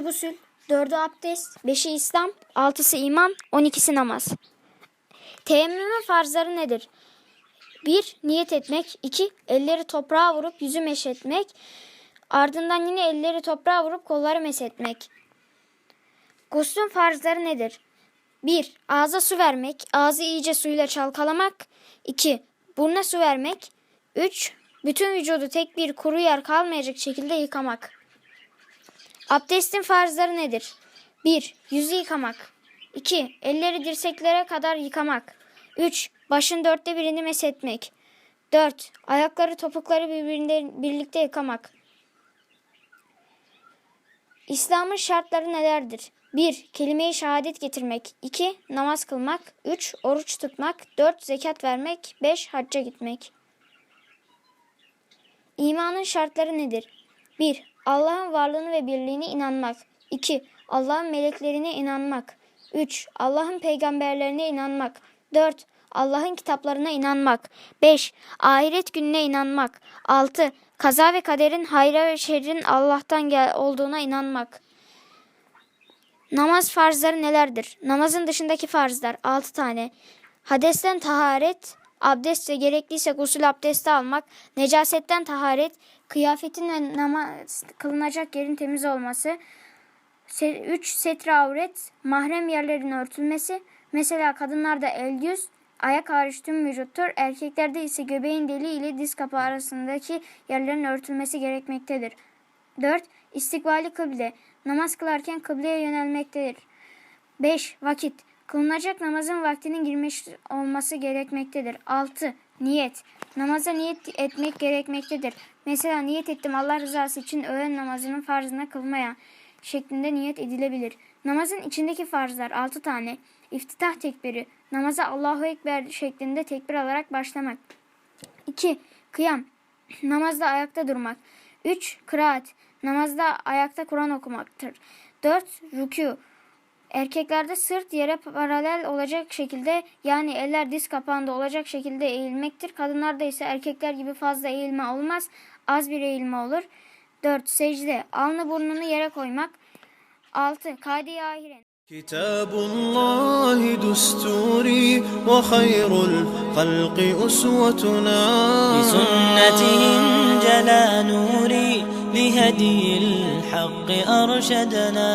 gusül, 4'ü abdest, 5'i İslam, 6'sı iman, 12'si namaz. Teyemmümün farzları nedir? 1. Niyet etmek. 2. Elleri toprağa vurup yüzü meşetmek. Ardından yine elleri toprağa vurup kolları mesetmek. Guslün farzları nedir? 1. Ağza su vermek. Ağzı iyice suyla çalkalamak. 2. Buruna su vermek. 3. Bütün vücudu tek bir kuru yer kalmayacak şekilde yıkamak. Abdestin farzları nedir? 1. Yüzü yıkamak. 2. Elleri dirseklere kadar yıkamak. 3. Başın dörtte birini meshetmek. 4. Ayakları topukları birbirinde birlikte yıkamak. İslam'ın şartları nelerdir? 1. Kelime-i şehadet getirmek. 2. Namaz kılmak. 3. Oruç tutmak. 4. Zekat vermek. 5. Hacca gitmek. İmanın şartları nedir? 1. Allah'ın varlığını ve birliğine inanmak. 2. Allah'ın meleklerine inanmak. 3. Allah'ın peygamberlerine inanmak. 4. Allah'ın kitaplarına inanmak. 5. Ahiret gününe inanmak. 6. Kaza ve kaderin hayra ve şerrin Allah'tan gel olduğuna inanmak. Namaz farzları nelerdir? Namazın dışındaki farzlar 6 tane. Hadesten taharet, abdest ve gerekliyse gusül abdesti almak, necasetten taharet, kıyafetin ve namaz kılınacak yerin temiz olması, 3 setre avret, mahrem yerlerin örtülmesi, mesela kadınlarda el yüz, ayak hariç tüm vücuttur, erkeklerde ise göbeğin deliği ile diz kapağı arasındaki yerlerin örtülmesi gerekmektedir. 4. İstikbali kıble. Namaz kılarken kıbleye yönelmektedir. 5. Vakit. Kılınacak namazın vaktinin girmiş olması gerekmektedir. 6. Niyet. Namaza niyet etmek gerekmektedir. Mesela niyet ettim Allah rızası için öğlen namazının farzına kılmaya şeklinde niyet edilebilir. Namazın içindeki farzlar 6 tane. İftitah tekbiri. Namaza Allahu Ekber şeklinde tekbir alarak başlamak. 2. Kıyam. Namazda ayakta durmak. 3. Kıraat. Namazda ayakta Kur'an okumaktır. 4. Rükû. Erkeklerde sırt yere paralel olacak şekilde yani eller diz kapağında olacak şekilde eğilmektir. Kadınlarda ise erkekler gibi fazla eğilme olmaz. Az bir eğilme olur. 4. Secde. Alnı burnunu yere koymak. 6. Kadi ahiren. كتاب الله دستوري وخير الخلق أسوتنا بسنته انجلى نوري لهدي الحق أرشدنا